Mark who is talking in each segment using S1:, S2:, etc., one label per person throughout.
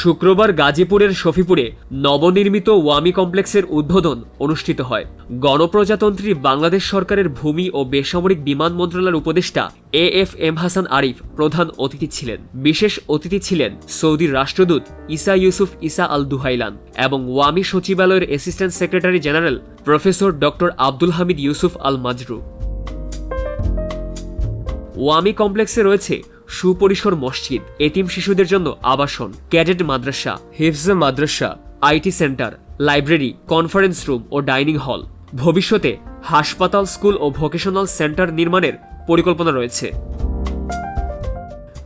S1: শুক্রবার গাজীপুরের শফিপুরে নবনির্মিত ওয়ামি কমপ্লেক্সের উদ্বোধন অনুষ্ঠিত হয়। গণপ্রজাতন্ত্রী বাংলাদেশ সরকারের ভূমি ও বেসামরিক বিমান মন্ত্রণালয়ের উপদেষ্টা A F M Hasan Arif প্রধান অতিথি ছিলেন। বিশেষ অতিথি ছিলেন সৌদির রাষ্ট্রদূত ইসা ইউসুফ ইসা আল দুহাইলান এবং ওয়ামি সচিবালয়ের assistant secretary general professor doctor Abdul Hamid Yusuf Al Mazru ওয়ামি কমপ্লেক্সে রয়েছে সুপরিসর মসজিদ, এতিম শিশুদের জন্য আবাসন, ক্যাডেট মাদ্রাসা, হিফজ মাদ্রাসা, IT centre, library, conference room O dining hall. ভবিষ্যতে হাসপাতাল, স্কুল ও ভোকেশনাল সেন্টার নির্মাণের পরিকল্পনা রয়েছে।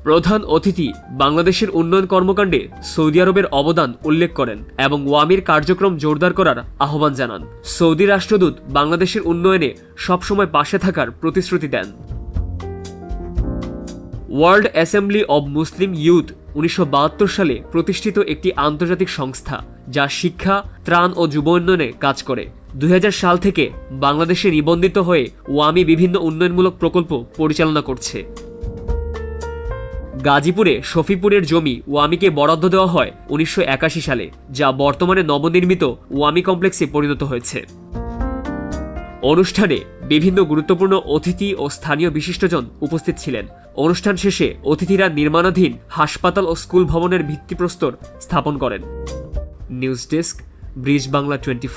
S1: প্রধান অতিথি বাংলাদেশের উন্নয়ন কর্মকাণ্ডে সৌদি আরবের অবদান উল্লেখ করেন এবং ওয়ামির কার্যক্রম জোরদার করার আহ্বান জানান। সৌদি রাষ্ট্রদূত বাংলাদেশের উন্নয়নে সবসময় পাশে থাকার প্রতিশ্রুতি দেন। World assembly of Muslim youth উনিশশো সালে প্রতিষ্ঠিত একটি আন্তর্জাতিক সংস্থা যা শিক্ষা, ত্রাণ ও যুব উন্নয়নে কাজ করে। দু হাজার সাল থেকে বাংলাদেশে নিবন্ধিত হয়ে ওয়ামি বিভিন্ন উন্নয়নমূলক প্রকল্প পরিচালনা করছে। গাজীপুরে শফিপুরের জমি ওয়ামিকে বরাদ্দ দেওয়া হয় উনিশশো একাশি সালে, যা বর্তমানে নবনির্মিত ওয়ামি কমপ্লেক্সে পরিণত হয়েছে। অনুষ্ঠানে বিভিন্ন গুরুত্বপূর্ণ অতিথি ও স্থানীয় বিশিষ্টজন উপস্থিত ছিলেন। অনুষ্ঠান শেষে অতিথিরা নির্মাণাধীন হাসপাতাল ও স্কুল ভবনের ভিত্তিপ্রস্তর স্থাপন করেন। News desk, bridge Bangla twenty